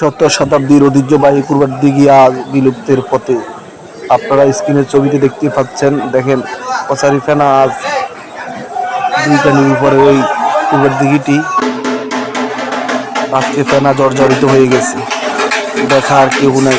শত শতাব্দীর ঐতিহ্যবাহী কুরবান দিঘিয়া বিলুপ্তের পথে। আপনারা স্ক্রিনের ছবিতে দেখতে পাচ্ছেন, দেখেন কচারি ফেনা আজ দুইখানির উপরে ওই কুরবান দিঘিটি আজকে ফেনা জর্জরিত হয়ে গেছে। দেখা আর কেউ নাই।